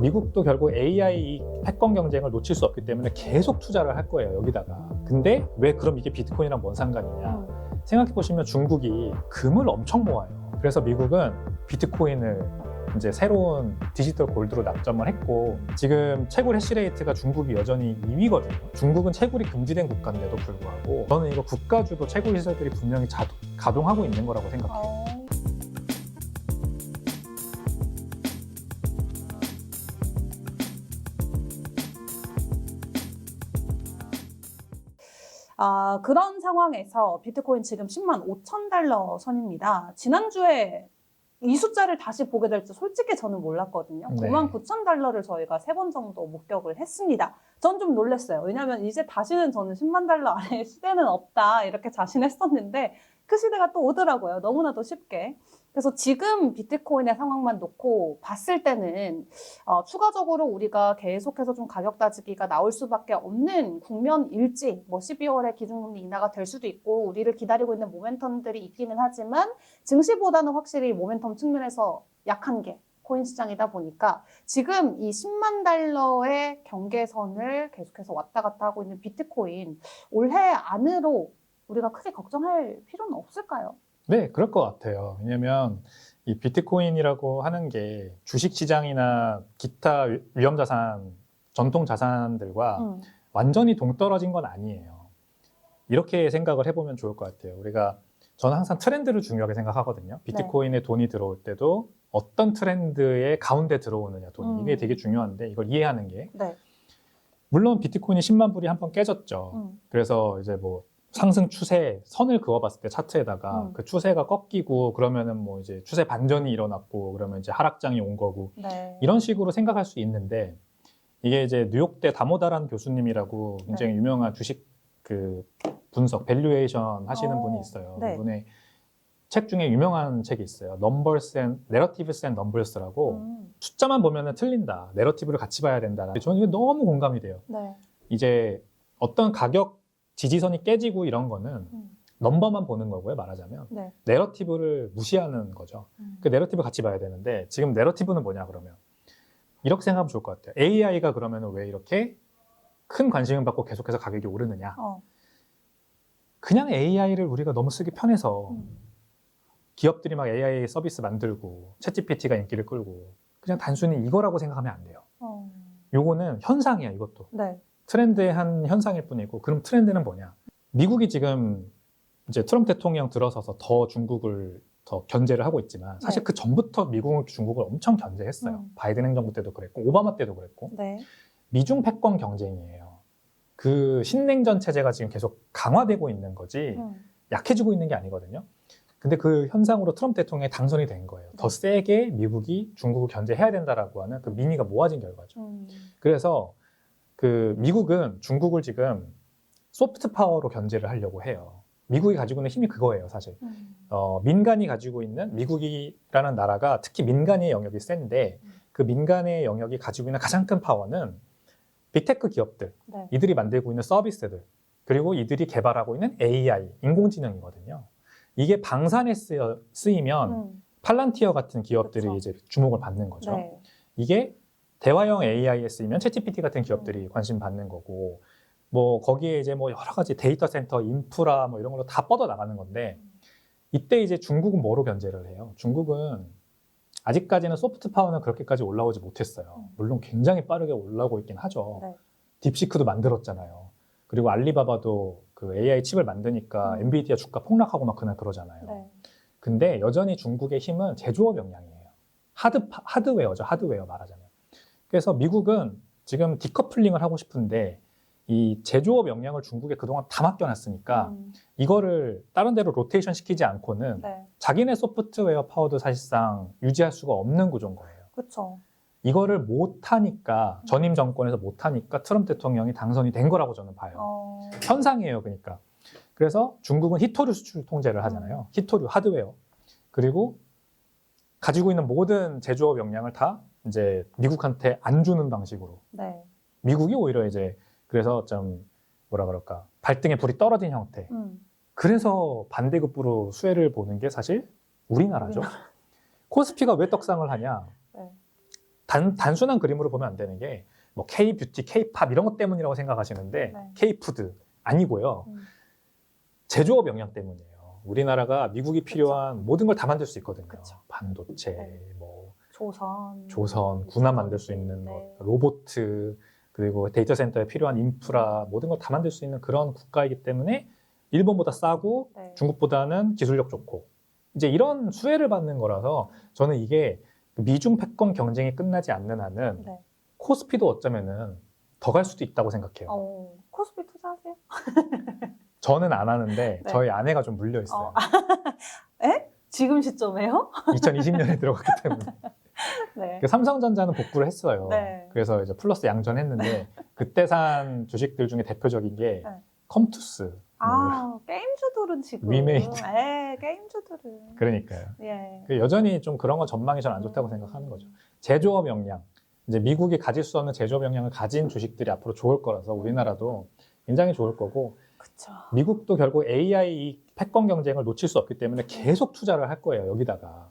미국도 결국 AI 패권 경쟁을 놓칠 수 없기 때문에 계속 투자를 할 거예요 여기다가. 근데 왜 그럼 이게 비트코인이랑 뭔 상관이냐? 음. 생각해 보시면 중국이 금을 엄청 모아요. 그래서 미국은 비트코인을 이제 새로운 디지털 골드로 낙점을 했고 지금 채굴 해시레이트가 중국이 여전히 2위거든요. 중국은 채굴이 금지된 국가인데도 불구하고 저는 이거 국가주도 채굴 시설들이 분명히 자동, 가동하고 있는 거라고 생각해요. 아, 그런 상황에서 비트코인 지금 10만 5천 달러 선입니다. 지난주에 이 숫자를 다시 보게 될지 솔직히 저는 몰랐거든요. 네. 9만 9천 달러를 저희가 세 번 정도 목격을 했습니다. 전 좀 놀랐어요. 왜냐하면 이제 다시는 저는 10만 달러 아래의 시대는 없다 이렇게 자신했었는데 그 시대가 또 오더라고요. 너무나도 쉽게. 그래서 지금 비트코인의 상황만 놓고 봤을 때는 어, 추가적으로 우리가 계속해서 좀 가격 따지기가 나올 수밖에 없는 국면일지 뭐 12월에 기준금리 인하가 될 수도 있고 우리를 기다리고 있는 모멘텀들이 있기는 하지만 증시보다는 확실히 모멘텀 측면에서 약한 게 코인 시장이다 보니까 지금 이 10만 달러의 경계선을 계속해서 왔다 갔다 하고 있는 비트코인 올해 안으로 우리가 크게 걱정할 필요는 없을까요? 네, 그럴 것 같아요. 왜냐면 이 비트코인이라고 하는 게 주식 시장이나 기타 위- 위험 자산, 전통 자산들과 음, 완전히 동떨어진 건 아니에요. 이렇게 생각을 해보면 좋을 것 같아요. 우리가 저는 항상 트렌드를 중요하게 생각하거든요. 비트코인에 돈이 들어올 때도 어떤 트렌드의 가운데 들어오느냐 돈이 이게 음. 되게 중요한데 이걸 이해하는 게 네. 물론 비트코인이 10만 불이 한 번 깨졌죠. 음, 그래서 이제 뭐 상승 추세 선을 그어봤을 때 차트에다가 음. 그 추세가 꺾이고 그러면은 뭐 이제 추세 반전이 일어났고 그러면 이제 하락장이 온 거고 네. 이런 식으로 생각할 수 있는데 이게 이제 뉴욕대 다모다란 교수님이라고 굉장히 네. 유명한 주식 그 분석 밸류에이션 하시는 어, 분이 있어요. 네. 이분의 책 중에 유명한 책이 있어요. And Narratives and Numbers라고 음, 숫자만 보면은 틀린다. 내러티브를 같이 봐야 된다. 저는 이게 너무 공감이 돼요. 네. 이제 어떤 가격 지지선이 깨지고 이런 거는 음, 넘버만 보는 거고요. 말하자면 네. 내러티브를 무시하는 거죠. 음. 그 내러티브 같이 봐야 되는데 지금 내러티브는 뭐냐 그러면 이렇게 생각하면 좋을 것 같아요. AI가 그러면 왜 이렇게 큰 관심을 받고 계속해서 가격이 오르느냐? 어, 그냥 AI를 우리가 너무 쓰기 편해서 음. 기업들이 막 AI 서비스 만들고 챗GPT가 인기를 끌고 그냥 단순히 이거라고 생각하면 안 돼요. 어, 요거는 현상이야 이것도. 네. 트렌드의 한 현상일 뿐이고 그럼 트렌드는 뭐냐? 미국이 지금 이제 트럼프 대통령 들어서서 더 중국을 더 견제를 하고 있지만 사실 네. 그 전부터 미국은 중국을 엄청 견제했어요. 음. 바이든 행정부 때도 그랬고 오바마 때도 그랬고 네. 미중 패권 경쟁이에요. 그 신냉전 체제가 지금 계속 강화되고 있는 거지 음, 약해지고 있는 게 아니거든요. 근데 그 현상으로 트럼프 대통령이 당선이 된 거예요. 더 네. 세게 미국이 중국을 견제해야 된다라고 하는 그 민의가 모아진 결과죠. 음, 그래서 그 미국은 중국을 지금 소프트 파워로 견제를 하려고 해요. 미국이 가지고 있는 힘이 그거예요, 사실. 음, 어, 민간이 가지고 있는 미국이라는 나라가 특히 민간의 영역이 센데 음. 그 민간의 영역이 가지고 있는 가장 큰 파워는 빅테크 기업들, 네. 이들이 만들고 있는 서비스들, 그리고 이들이 개발하고 있는 AI, 인공지능이거든요. 이게 방산에 쓰여, 쓰이면 음, 팔란티어 같은 기업들이 그쵸. 이제 주목을 받는 거죠. 네. 이게 대화형 AI에 쓰이면 챗GPT 같은 음. 기업들이 관심 받는 거고 뭐 거기에 이제 뭐 여러 가지 데이터 센터, 인프라 뭐 이런 걸로 다 뻗어 나가는 건데 이때 이제 중국은 뭐로 견제를 해요? 중국은 아직까지는 소프트 파워는 그렇게까지 올라오지 못했어요. 음. 물론 굉장히 빠르게 올라오고 있긴 하죠. 네. 딥시크도 만들었잖아요. 그리고 알리바바도 그 AI 칩을 만드니까 음. 엔비디아 주가 폭락하고 막 그날 그러잖아요. 네. 근데 여전히 중국의 힘은 제조업 역량이에요. 하드, 하드웨어죠. 하드웨어 말하자면. 그래서 미국은 지금 디커플링을 하고 싶은데 이 제조업 역량을 중국에 그동안 다 맡겨놨으니까 음, 이거를 다른 데로 로테이션 시키지 않고는 네. 자기네 소프트웨어 파워도 사실상 유지할 수가 없는 구조인 거예요. 그쵸. 이거를 못하니까 전임 정권에서 못하니까 트럼프 대통령이 당선이 된 거라고 저는 봐요. 어, 현상이에요, 그러니까. 그래서 중국은 히토류 수출 통제를 하잖아요. 히토류 하드웨어. 그리고 가지고 있는 모든 제조업 역량을 다 이제 미국한테 안 주는 방식으로. 네. 미국이 오히려 이제 그래서 좀 뭐라 그럴까 발등에 불이 떨어진 형태. 음, 그래서 반대급부로 수혜를 보는 게 사실 우리나라죠. 우리나라. 코스피가 왜 떡상을 하냐? 네. 단, 단순한 그림으로 보면 안 되는 게 뭐 K 뷰티, K 팝 이런 것 때문이라고 생각하시는데 네. K 푸드 아니고요. 음. 제조업 역량 때문이에요. 우리나라가 미국이 필요한 모든 걸 다 만들 수 있거든요. 그쵸. 반도체, 네. 뭐 조선, 조선, 군함 만들 수 있는 네. 뭐 로보트 그리고 데이터 센터에 필요한 인프라 모든 걸 다 만들 수 있는 그런 국가이기 때문에 일본보다 싸고 네. 중국보다는 기술력 좋고 이제 이런 수혜를 받는 거라서 저는 이게 미중 패권 경쟁이 끝나지 않는 한은 네. 코스피도 어쩌면은 더 갈 수도 있다고 생각해요. 어, 코스피 투자하세요? 저는 안 하는데 네. 저희 아내가 좀 물려 있어요. 어. 에? 지금 시점에요? 2020년에 들어갔기 때문에 네. 그 삼성전자는 복구를 했어요. 네. 그래서 이제 플러스 양전했는데 그때 산 주식들 중에 대표적인 게 네. 컴투스. 아, 게임주들은 지금. 위메이드. 예, 게임주들은. 그러니까요. 예. 그 여전히 좀 그런 건 전망이 전 안 좋다고 음. 생각하는 거죠. 제조업 역량. 이제 미국이 가질 수 없는 제조업 역량을 가진 주식들이 앞으로 좋을 거라서 우리나라도 굉장히 좋을 거고 그쵸. 미국도 결국 AI 패권 경쟁을 놓칠 수 없기 때문에 계속 투자를 할 거예요 여기다가.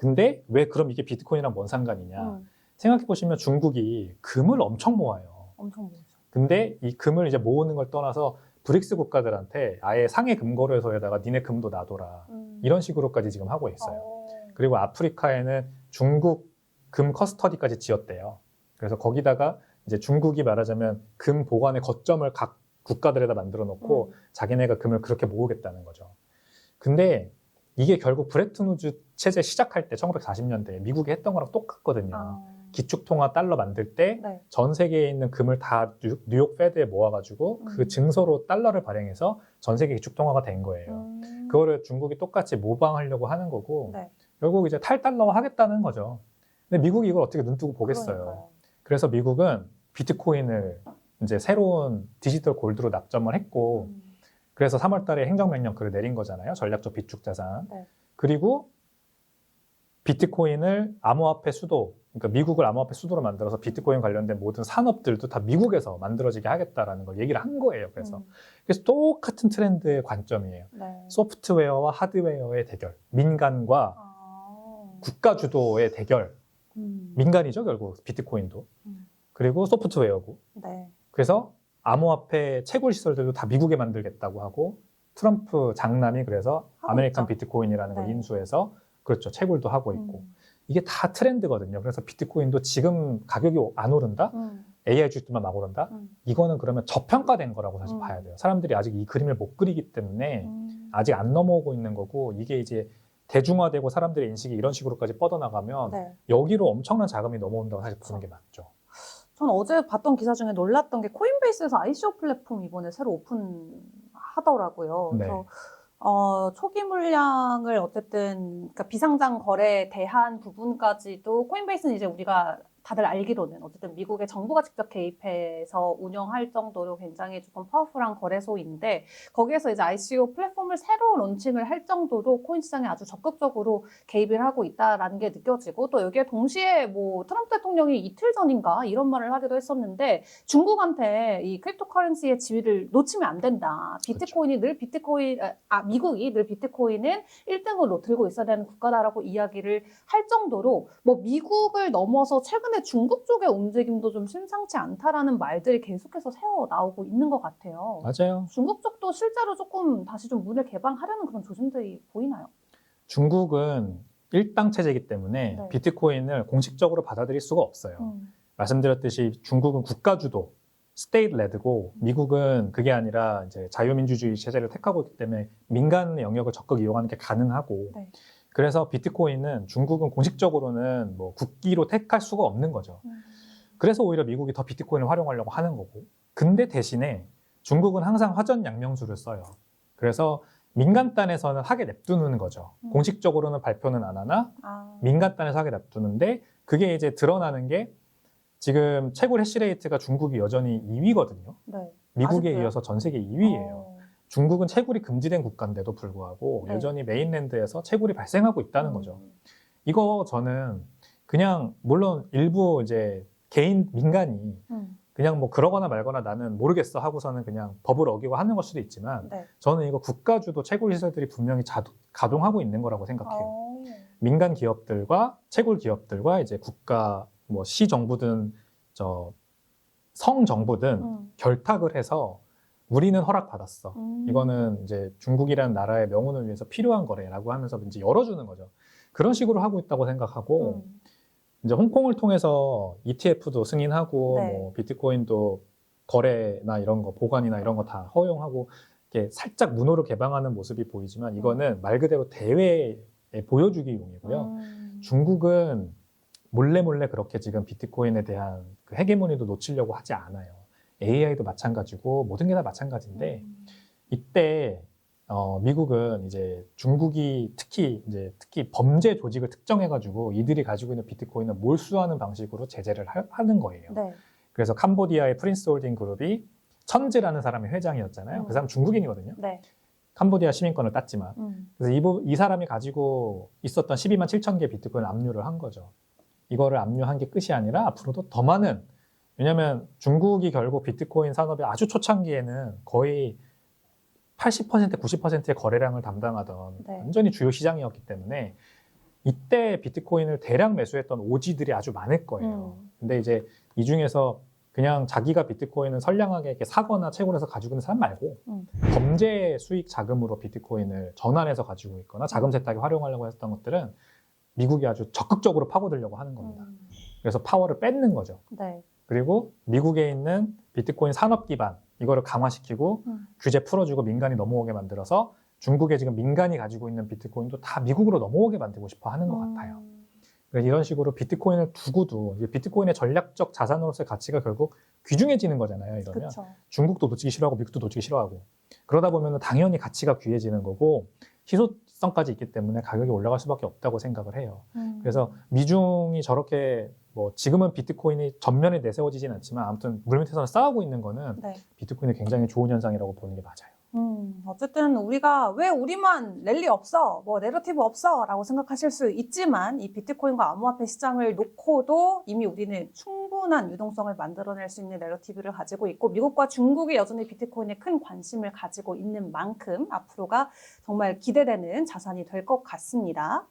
근데 왜 그럼 이게 비트코인이랑 뭔 상관이냐? 음, 생각해 보시면 중국이 금을 엄청 모아요. 엄청 모죠. 근데 이 금을 이제 모으는 걸 떠나서 브릭스 국가들한테 아예 상해 금거래소에다가 니네 금도 놔둬라 음. 이런 식으로까지 지금 하고 있어요. 어. 그리고 아프리카에는 중국 금 커스터디까지 지었대요. 그래서 거기다가 이제 중국이 말하자면 금 보관의 거점을 각 국가들에다 만들어 놓고 음. 자기네가 금을 그렇게 모으겠다는 거죠. 근데 이게 결국 브레튼 우즈 체제 시작할 때 1940년대에 미국이 했던 거랑 똑같거든요. 아. 기축통화 달러 만들 때 네. 전 세계에 있는 금을 다 뉴- 뉴욕 페드에 모아가지고 그 음. 증서로 달러를 발행해서 전 세계 기축통화가 된 거예요. 음. 그거를 중국이 똑같이 모방하려고 하는 거고 네. 결국 이제 탈달러화 하겠다는 거죠. 근데 미국이 이걸 어떻게 눈 뜨고 보겠어요. 그러니까요. 그래서 미국은 비트코인을 이제 새로운 디지털 골드로 납점을 했고 음. 그래서 3월 달에 행정명령 그를 내린 거잖아요. 전략적 비축 자산. 네. 그리고 비트코인을 암호화폐 수도, 그러니까 미국을 암호화폐 수도로 만들어서 비트코인 관련된 모든 산업들도 다 미국에서 만들어지게 하겠다라는 걸 얘기를 한 거예요. 그래서 음. 그래서 똑같은 트렌드의 관점이에요. 네. 소프트웨어와 하드웨어의 대결, 민간과 아. 국가 주도의 대결, 음. 민간이죠 결국 비트코인도. 음. 그리고 소프트웨어고. 네. 그래서 암호화폐 채굴 시설들도 다 미국에 만들겠다고 하고 트럼프 장남이 그래서 아메리칸. 비트코인이라는 걸 네. 인수해서 그렇죠 채굴도 하고 있고 음. 이게 다 트렌드거든요. 그래서 비트코인도 지금 가격이 안 오른다, 음. AI 주식들만 막 오른다. 음. 이거는 그러면 저평가된 거라고 사실 음. 봐야 돼요. 사람들이 아직 이 그림을 못 그리기 때문에 음. 아직 안 넘어오고 있는 거고 이게 이제 대중화되고 사람들의 인식이 이런 식으로까지 뻗어나가면 네. 여기로 엄청난 자금이 넘어온다고 사실 보는 게 맞죠. 전 어제 봤던 기사 중에 놀랐던 게 코인베이스에서 ICO 플랫폼 이번에 새로 오픈하더라고요. 네. 그래서 어, 초기 물량을 어쨌든 그러니까 비상장 거래에 대한 부분까지도 코인베이스는 이제 우리가 다들 알기로는 어쨌든 미국의 정부가 직접 개입해서 운영할 정도로 굉장히 조금 파워풀한 거래소인데 거기에서 이제 ICO 플랫폼을 새로 론칭을 할 정도로 코인 시장에 아주 적극적으로 개입을 하고 있다라는 게 느껴지고 또 여기에 동시에 뭐 트럼프 대통령이 이틀 전인가 이런 말을 하기도 했었는데 중국한테 이 크립토커런시의 지위를 놓치면 안 된다. 비트코인이 늘 비트코인 아 미국이 늘 비트코인은 1등으로 들고 있어야 되는 국가다라고 이야기를 할 정도로 뭐 미국을 넘어서 최근 에 중국 쪽의 움직임도 좀 심상치 않다라는 말들이 계속해서 새어 나오고 있는 것 같아요. 맞아요. 중국 쪽도 실제로 조금 다시 좀 문을 개방하려는 그런 조짐들이 보이나요? 중국은 일당 체제이기 때문에 네. 비트코인을 공식적으로 받아들일 수가 없어요. 음. 말씀드렸듯이 중국은 국가 주도, 스테이트 레드고 미국은 그게 아니라 이제 자유민주주의 체제를 택하고 있기 때문에 민간의 영역을 적극 이용하는 게 가능하고 네. 그래서 비트코인은 중국은 공식적으로는 뭐 국기로 택할 수가 없는 거죠. 음. 그래서 오히려 미국이 더 비트코인을 활용하려고 하는 거고. 근데 대신에 중국은 항상 화전 양명수를 써요. 그래서 민간단에서는 하게 냅두는 거죠. 음. 공식적으로는 발표는 안 하나 아. 민간단에서 하게 냅두는데 그게 이제 드러나는 게 지금 채굴 해시레이트가 중국이 여전히 2위거든요. 네. 미국에 아직도요? 이어서 전 세계 2위예요. 어. 중국은 채굴이 금지된 국가인데도 불구하고 네. 여전히 메인랜드에서 채굴이 발생하고 있다는 음. 거죠. 이거 저는 그냥 물론 일부 이제 개인 민간이 음. 그냥 뭐 그러거나 말거나 나는 모르겠어 하고서는 그냥 법을 어기고 하는 걸 수도 있지만 네. 저는 이거 국가 주도 채굴 시설들이 분명히 자도, 가동하고 있는 거라고 생각해요. 어. 민간 기업들과 채굴 기업들과 이제 국가 뭐 시 정부든 저 성 정부든 음. 결탁을 해서 우리는 허락받았어. 음. 이거는 이제 중국이라는 나라의 명운을 위해서 필요한 거래라고 하면서 이제 열어주는 거죠. 그런 식으로 하고 있다고 생각하고 음. 이제 홍콩을 통해서 ETF도 승인하고 네. 뭐 비트코인도 거래나 이런 거 보관이나 이런 거 다 허용하고 이렇게 살짝 문호를 개방하는 모습이 보이지만 이거는 말 그대로 대회에 보여주기 용이고요. 음. 중국은 몰래 몰래 그렇게 지금 비트코인에 대한 그 헤게모니도 놓치려고 하지 않아요. AI도 마찬가지고 모든 게 다 마찬가지인데 음. 이때 어, 미국은 이제 중국이 특히 이제 특히 범죄 조직을 특정해가지고 이들이 가지고 있는 비트코인을 몰수하는 방식으로 제재를 하, 하는 거예요. 네. 그래서 캄보디아의 프린스 홀딩 그룹이 천즈라는 사람이 회장이었잖아요. 음. 그 사람 중국인이거든요. 네. 캄보디아 시민권을 땄지만 음. 그래서 이, 부- 이 사람이 가지고 있었던 12만 7천 개 비트코인 압류를 한 거죠. 이거를 압류한 게 끝이 아니라 앞으로도 더 많은 왜냐하면 중국이 결국 비트코인 산업의 아주 초창기에는 거의 80% 90%의 거래량을 담당하던 네. 완전히 주요 시장이었기 때문에 이때 비트코인을 대량 매수했던 오지들이 아주 많을 거예요. 음. 근데 이제 이 중에서 그냥 자기가 비트코인을 선량하게 이렇게 사거나 채굴해서 가지고 있는 사람 말고 음. 범죄 수익 자금으로 비트코인을 전환해서 가지고 있거나 자금 세탁에 활용하려고 했던 것들은 미국이 아주 적극적으로 파고들려고 하는 겁니다. 음. 그래서 파워를 뺏는 거죠. 네. 그리고 미국에 있는 비트코인 산업 기반 이거를 강화시키고 음. 규제 풀어주고 민간이 넘어오게 만들어서 중국에 지금 민간이 가지고 있는 비트코인도 다 미국으로 넘어오게 만들고 싶어 하는 것 같아요. 음. 그러니까 이런 식으로 비트코인을 두고도 비트코인의 전략적 자산으로서의 가치가 결국 귀중해지는 거잖아요. 이러면 그쵸. 중국도 놓치기 싫어하고 미국도 놓치기 싫어하고 그러다 보면 당연히 가치가 귀해지는 거고 희소성까지 있기 때문에 가격이 올라갈 수밖에 없다고 생각을 해요. 음. 그래서 미중이 저렇게 뭐 지금은 비트코인이 전면에 내세워지진 않지만 아무튼 물밑에서 싸우고 있는 거는 네. 비트코인이 굉장히 좋은 현상이라고 보는 게 맞아요. 음, 어쨌든 우리가 왜 우리만 랠리 없어, 뭐 내러티브 없어 라고 생각하실 수 있지만 이 비트코인과 암호화폐 시장을 놓고도 이미 우리는 충분한 유동성을 만들어낼 수 있는 내러티브를 가지고 있고 미국과 중국이 여전히 비트코인에 큰 관심을 가지고 있는 만큼 앞으로가 정말 기대되는 자산이 될 것 같습니다.